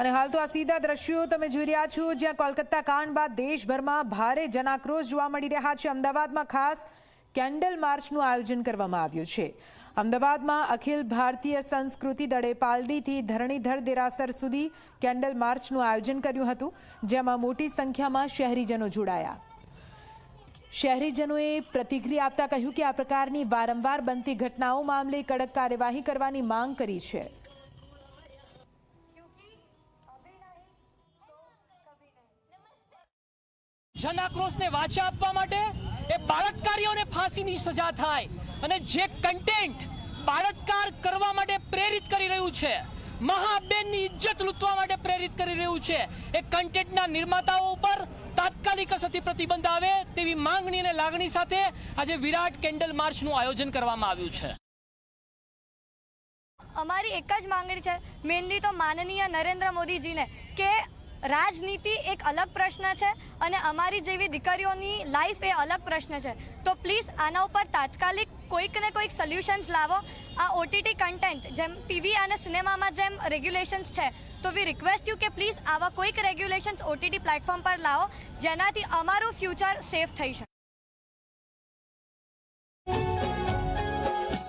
અને હાલ તો આ સીધા દ્રશ્યો તમે જોઈ રહ્યા છો, જ્યાં કોલકાતા કાંડ બાદ દેશભરમાં ભારે જનાક્રોશ જોવા મળી રહ્યા છે. અમદાવાદમાં ખાસ કેન્ડલ માર્ચનું આયોજન કરવામાં આવ્યું છે. અમદાવાદમાં અખિલ ભારતીય સંસ્કૃતિ દળે પાલડીથી ધરણીધર દેરાસર સુધી કેન્ડલ માર્ચનું આયોજન કર્યું હતું, જેમાં મોટી સંખ્યામાં શહેરીજનો જોડાયા. શહેરીજનોએ પ્રતિક્રિયા આપતા કહ્યું કે આ પ્રકારની વારંવાર બનતી ઘટનાઓ મામલે કડક કાર્યવાહી કરવાની માંગ કરી છે. જનાક્રોશને વાચા આપવા માટે એ બાળતકારીઓને ફાંસીની સજા થાય અને જે કન્ટેન્ટ બાળત્કાર કરવા માટે પ્રેરિત કરી રહ્યું છે, મહાબેનની ઇજ્જત લૂંટવા માટે પ્રેરિત કરી રહ્યું છે, એ કન્ટેન્ટના નિર્માતાઓ ઉપર તાત્કાલિક અસરથી પ્રતિબંધ આવે તેવી માંગણી અને લાગણી સાથે આજે વિરાટ કેન્ડલ માર્ચનું આયોજન કરવામાં આવ્યું છે. અમારી એક જ માંગણી છે મેનલી તો માનનીય નરેન્દ્ર મોદીજીને કે રાજનીતિ એક અલગ પ્રશ્ન છે અને અમારી જેવી દીકરીઓની લાઈફ એ અલગ પ્રશ્ન છે. તો પ્લીઝ આના ઉપર તાત્કાલિક કોઈક ને કોઈક સોલ્યુશન્સ લાવો. આ ઓટીટી કન્ટેન્ટ જેમ ટીવી અને સિનેમામાં જેમ રેગ્યુલેશન્સ છે, તો વી રિક્વેસ્ટ યુ કે પ્લીઝ આવા કોઈક રેગ્યુલેશન્સ ઓટીટી પ્લેટફોર્મ પર લાવો, જેનાથી અમારું ફ્યુચર સેફ થઈ શકે.